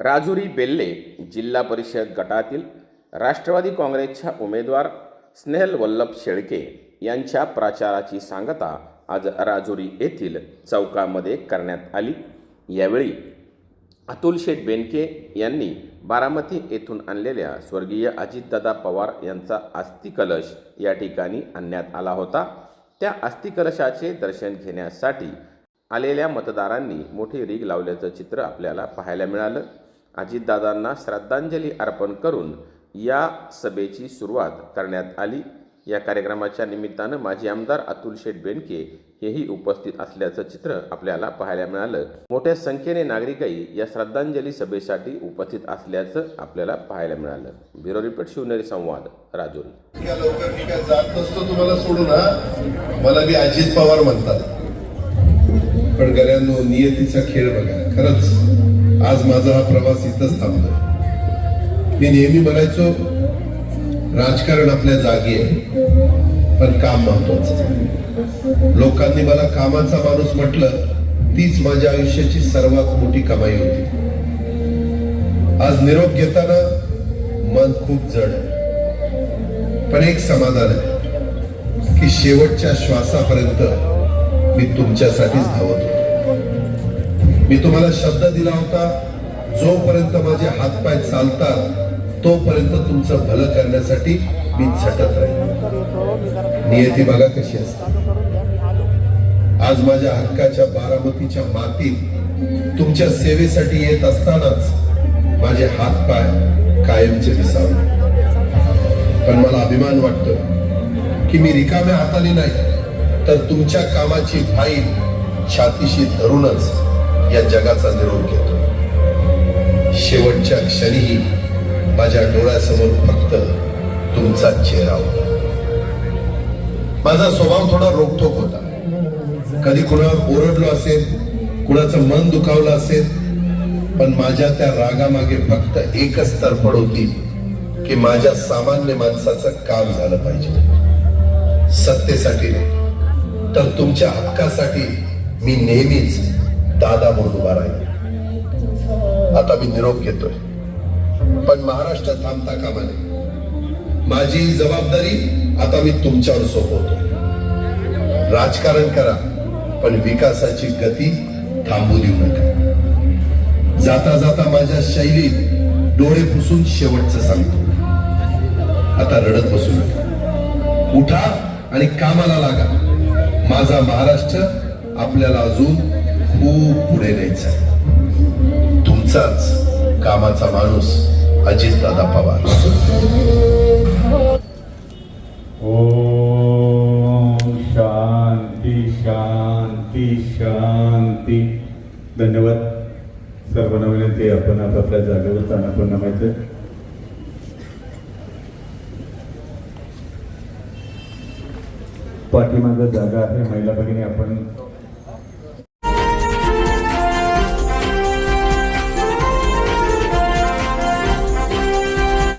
राजुरी बेल्ले जिल्हा परिषद गटातील राष्ट्रवादी काँग्रेसच्या उमेदवार स्नेहल वल्लभ शेळके यांच्या प्रचाराची सांगता आज राजुरी येथील चौकामध्ये करण्यात आली. यावेळी अतुल शेठ बेनके यांनी बारामती येथून आणलेल्या स्वर्गीय अजितदादा पवार यांचा अस्थिकलश या ठिकाणी आणण्यात आला होता. त्या अस्थिकलशाचे दर्शन घेण्यासाठी आलेल्या मतदारांनी मोठी रीग लावल्याचं चित्र आपल्याला पाहायला मिळालं. अजितदादांना श्रद्धांजली अर्पण करून या सभेची सुरुवात करण्यात आली. या कार्यक्रमाच्या निमित्तानं माजी आमदार अतुल शेठ बेनके हेही उपस्थित असल्याचं चित्र आपल्याला पाहायला मिळालं. मोठ्या संख्येने नागरिकही या श्रद्धांजली सभेसाठी उपस्थित असल्याचं आपल्याला पाहायला मिळालं. ब्युरो रिपोर्ट शिवनेरी संवाद राजोरी. मी जात नसतो तुम्हाला सोडून मला अजित पवार म्हणतात. पण गऱ्यांनो नियतीचा खेळ बघा. खरंच आज माझा हा प्रवास इथंच थांबलो मी नेहमी म्हणायचो राजकारण आपल्या जागी आहे पण काम महत्वाचं लोकांनी मला कामाचा माणूस म्हटलं तीच माझ्या आयुष्याची सर्वात मोठी कमाई होती. आज निरोप घेताना मन खूप जड आहे. पण एक समाधान आहे की शेवटच्या श्वासापर्यंत मी तुमच्यासाठीच धावत होतो. मी तुम्हाला शब्द दिला होता जोपर्यंत माझे हातपाय चालतात तोपर्यंत तुमचं भलं करण्यासाठी मी झटत राहील नियती बघा कशी असते. आज माझ्या हक्काच्या बारामतीच्या मातीत तुमच्या सेवेसाठी येत असतानाच माझे हातपाय कायमचे दिसावे पण मला अभिमान वाटतो की मी रिकाम्या हाताने नाही तर तुमच्या कामाची फाईल छातीशी धरूनच या जगाचा निरोप घेतो. शेवटच्या क्षणीही माझ्या डोळ्यासमोर फक्त तुमचा चेहरा होता. माझा स्वभाव थोडा रोखोक होता. कधी कुणावर ओरडलो असेल कुणाचं मन दुखावलं असेल पण माझ्या त्या रागामागे फक्त एकच तरफड होती की माझ्या सामान्य माणसाचं काम झालं पाहिजे. सत्तेसाठी नाही. तर तुमच्या हक्कासाठी मी नेहमीच दादा म्हणून उभा राहील आता मी निरोप घेतोय. पण महाराष्ट्र थांबता कामा नये. माझी जबाबदारी आता मी तुमच्यावर सोपवतो. राजकारण करा पण विकासाची गती थांबू देऊ नका. जाता जाता माझ्या शैलीत डोळे पुसून शेवटचं सांगतो. आता रडत बसू नका. उठा आणि कामाला लागा. माझा महाराष्ट्र आपल्याला अजून खूप पुढे न्यायचा आहे. तुमचाच कामाचा माणूस अजित दादा पवार. ओम शांती शांती शांती. धन्यवाद. सर्वांना विनंती आपण आपापल्या जागेवर स्थान आपण नमायचं पाठीमागं जागा आहे महिला भगिनी आपण